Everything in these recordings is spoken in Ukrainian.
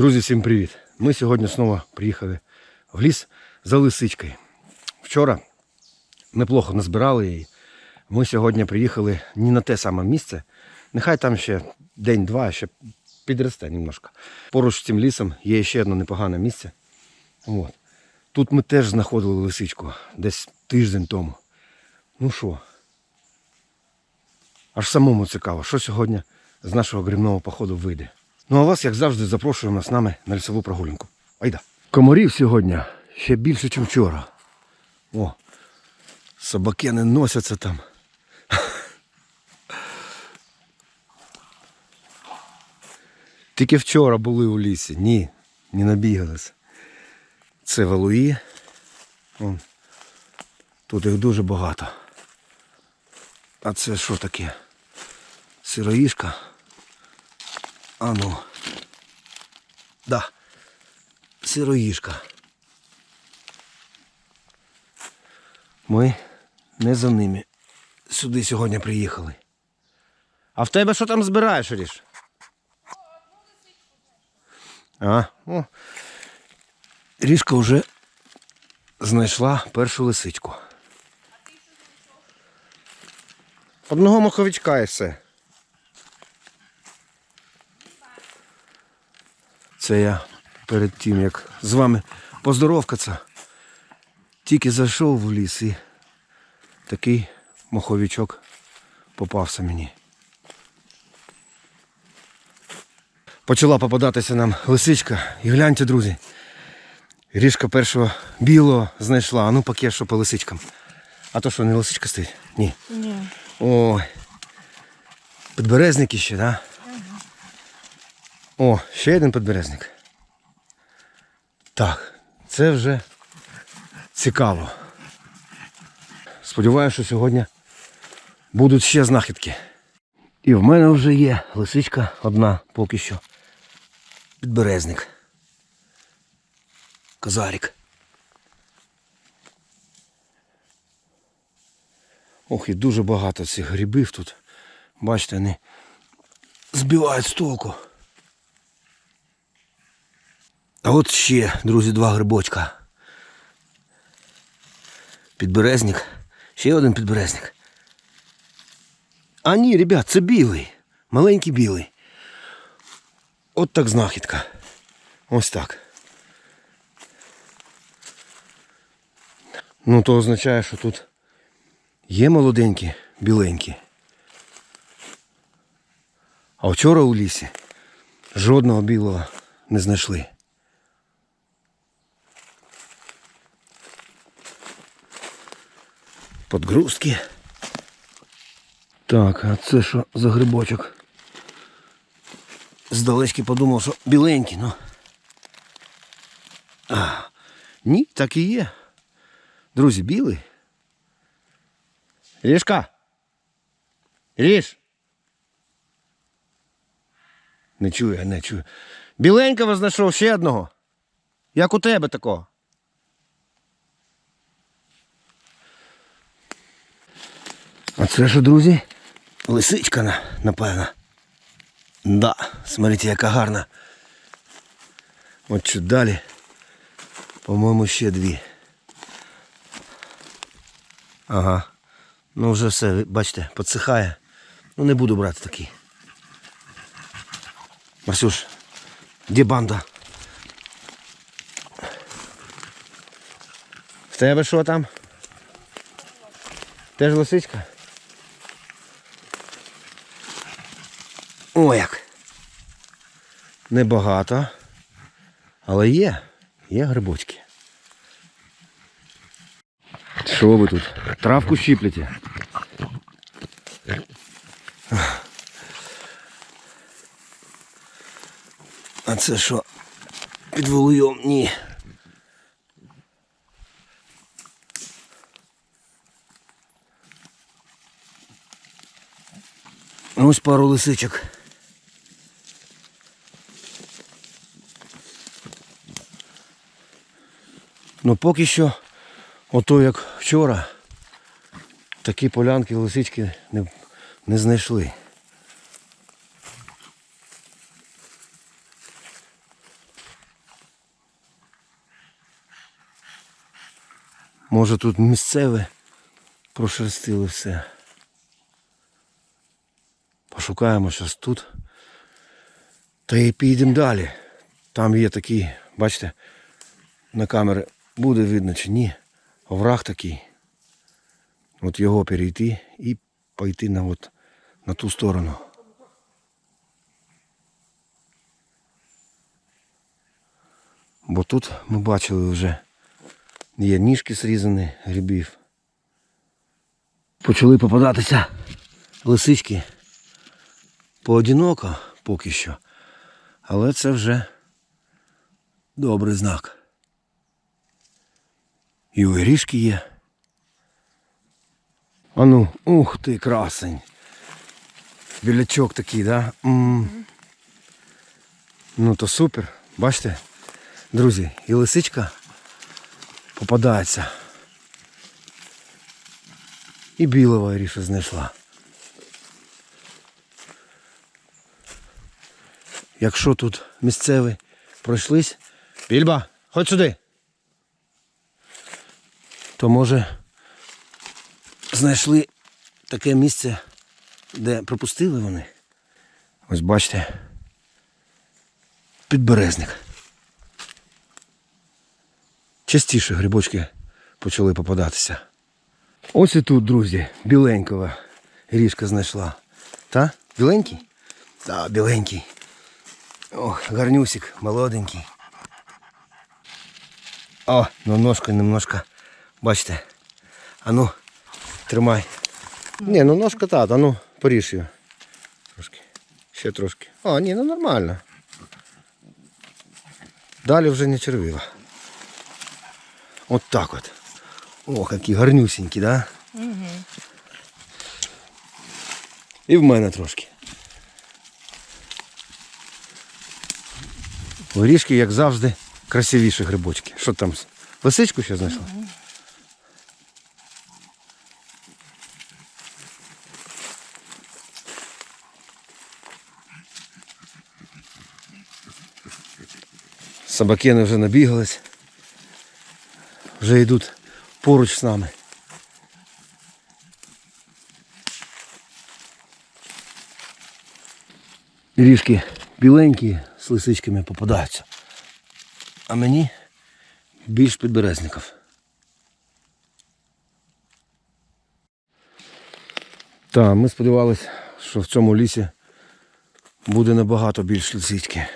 Друзі, всім привіт! Ми сьогодні знову приїхали в ліс за лисичкою. Вчора неплохо назбирали її. Ми сьогодні приїхали не на те саме місце. Нехай там ще день-два, ще підросте немножко. Поруч з цим лісом є ще одне непогане місце. От. Тут ми теж знаходили лисичку десь тиждень тому. Ну що? Аж самому цікаво, що сьогодні з нашого грибного походу вийде. Ну а вас, як завжди, запрошуємо з нами на лісову прогулянку. Айда. Комарів сьогодні ще більше, ніж вчора. О, собаки не носяться там. Тільки вчора були у лісі. Ні, не набігалися. Це валуї. Вон. Тут їх дуже багато. А це що таке? Сироїшка. А ну. Да. Сироїшка. Ми не за ними. Сюди сьогодні приїхали. А в тебе що там збираєш, Ріш? А, о. Ріжка вже знайшла першу лисичку. Одного маховичка і все. Це я перед тим, як з вами поздоровкатися, тільки зайшов в ліс і такий маховичок попався мені. Почала попадатися нам лисичка. І гляньте, друзі. Ріжка першого білого знайшла, а ну поки що по лисичкам. А то що, не лисичка стоїть? Ні. Ні. Ой. Підберезники ще, так? Да? О, ще один підберезник. Так, це вже цікаво. Сподіваюся, що сьогодні будуть ще знахідки. І в мене вже є лисичка одна поки що. Підберезник. Козарик. Ох, і дуже багато цих грибів тут. Бачите, вони збивають з толку. А от ще, друзі, два грибочка. Підберезник. Ще один підберезник. А ні, ребят, це білий. Маленький білий. От так знахідка. Ось так. Ну, то означає, що тут є молоденькі, біленькі. А вчора у лісі жодного білого не знайшли. Подгрузки. Так, а це що за грибочок? Здалечки подумав, що біленький, ну. А, ні, так і є. Друзі, білий. Ріжка. Ріж. Не чує, не чує. Біленького знайшов ще одного. Як у тебе такого. А це що, друзі? Лисичка, напевно. Да, смотрите, яка гарна. От чуть далі. По-моєму, ще дві. Ага. Ну вже все, бачите, підсихає. Ну не буду брати такі. Марсюш, де банда? В тебе що там? Теж лисичка? О, як. Небагато. Але є. Є грибочки. Що ви тут? Травку щиплете? А це що? Під волуйом? Ні. Ось пару лисичок. Ну поки що, ото як вчора, такі полянки лисички не, не знайшли. Може тут місцеве прошерстили все. Пошукаємо зараз тут. Та і підемо далі. Там є такі, бачите, на камери буде видно чи ні. Овраг такий. От його перейти і пойти на, от, на ту сторону. Бо тут ми бачили вже є ніжки зрізані грибів. Почали попадатися лисички поодиноко поки що. Але це вже добрий знак. І орішки є. Ану, ух ти, красень. Білячок такий, да? м Ну то супер. Бачите? Друзі, і лисичка попадається. І білого ріша знайшла. Якщо тут місцеві пройшлись. Більба, ходь сюди. То може знайшли таке місце, де пропустили вони. Ось бачите. Підберезник. Частіше грибочки почали попадатися. Ось і тут, друзі, біленького ріжка знайшла. Та? Біленький? Так, біленький. Ох, гарнюсик, молоденький. О, ну ножка немножко, бачите. А ну, тримай. Ні, ну ножка та, а ну, поріж її. Трошки. Ще трошки. О, ні, ну нормально. Далі вже не червива. От так от. О, які гарнюсінькі, да? Угу. І в мене трошки. Горішки, як завжди, красивіші грибочки. Що там? Лисичку ще знайшла? Собакени вже набігались. Вже йдуть поруч з нами. Ріжки біленькі з лисичками попадаються. А мені більш підберезників. Так, ми сподівалися, що в цьому лісі буде набагато більш лисички.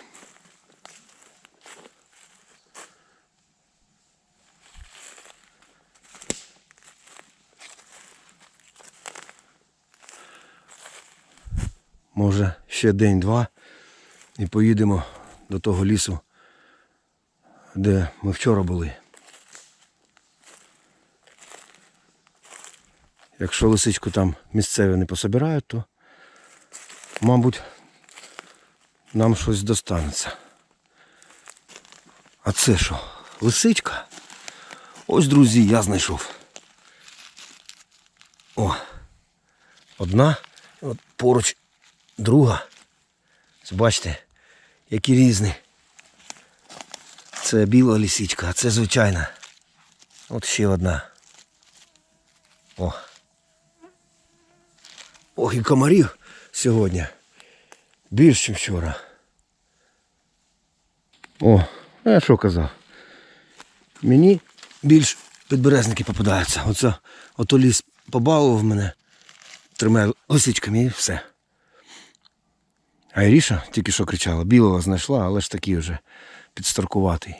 Може ще день-два і поїдемо до того лісу, де ми вчора були. Якщо лисичку там місцеві не пособирають, то, мабуть, нам щось достанеться. А це що? Лисичка? Ось, друзі, я знайшов. О, одна, от поруч друга. Бачите, які різні. Це біла лисичка, а це звичайна. От ще одна. О. Ох, і комарів сьогодні. Більше, ніж вчора. О, я що казав? Мені більш підберезники попадаються. Оце ото ліс побалував мене трьома лисичками і все. А Іріша тільки що кричала, білого знайшла, але ж такий вже підстаркуватий.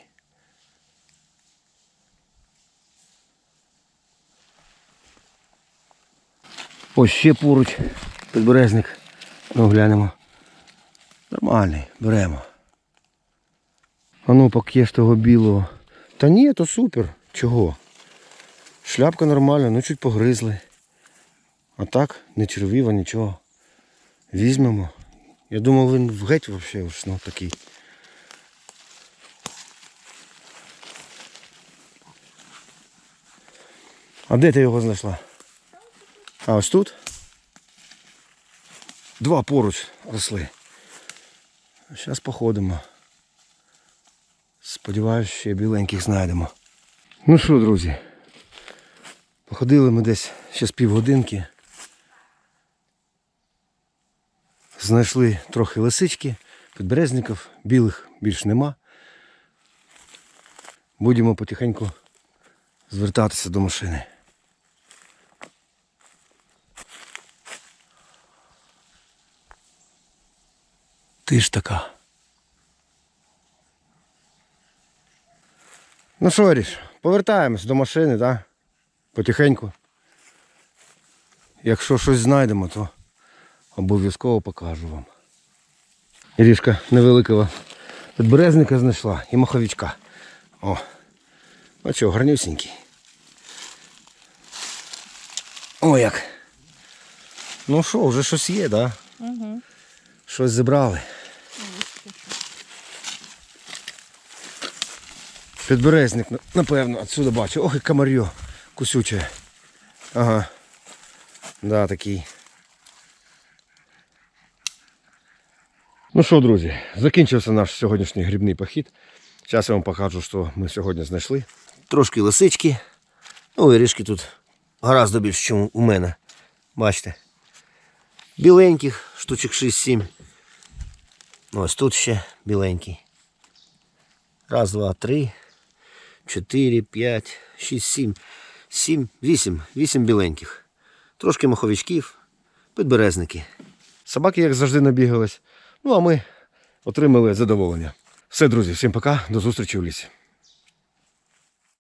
Ось ще поруч підберезник. Ну, глянемо. Нормальний, беремо. А ну поки ж того білого. Та ні, то супер. Чого? Шляпка нормальна, ну чуть погризли. А так, не червіва, нічого. Візьмемо. Я думав, він геть взагалі ну, такий. А де ти його знайшла? А ось тут? Два поруч росли. Зараз походимо. Сподіваюсь, ще біленьких знайдемо. Ну що, друзі, Походили ми десь ще з півгодинки. Знайшли трохи лисички, підберезників, білих більш нема. Будемо потихеньку звертатися до машини. Ти ж така. Ну що, Аріш, повертаємось до машини, так? Потихеньку. Якщо щось знайдемо, то обов'язково покажу вам. Ірішка невеликого підберезника знайшла і маховичка. О, ну що, гарнюсінький. О, як. Ну що, вже щось є, так? Да? Угу. Щось зібрали. Підберезник, напевно, отсюда бачу. Ох, і комарьо кусюче. Ага. Да, такий. Ну що, друзі, закінчився наш сьогоднішній грибний похід. Зараз я вам покажу, що ми сьогодні знайшли. Трошки лисички. Ну, і ріжки тут гораздо більше, ніж у мене. Бачите. Біленьких, штучок 6-7. Ось тут ще біленький. Раз, два, три, чотири, п'ять, шість, сім. Сім, вісім. Вісім біленьких. Трошки маховичків, підберезники. Собаки, як завжди, набігались. Ну, а ми отримали задоволення. Все, друзі, всім пока, до зустрічі в лісі.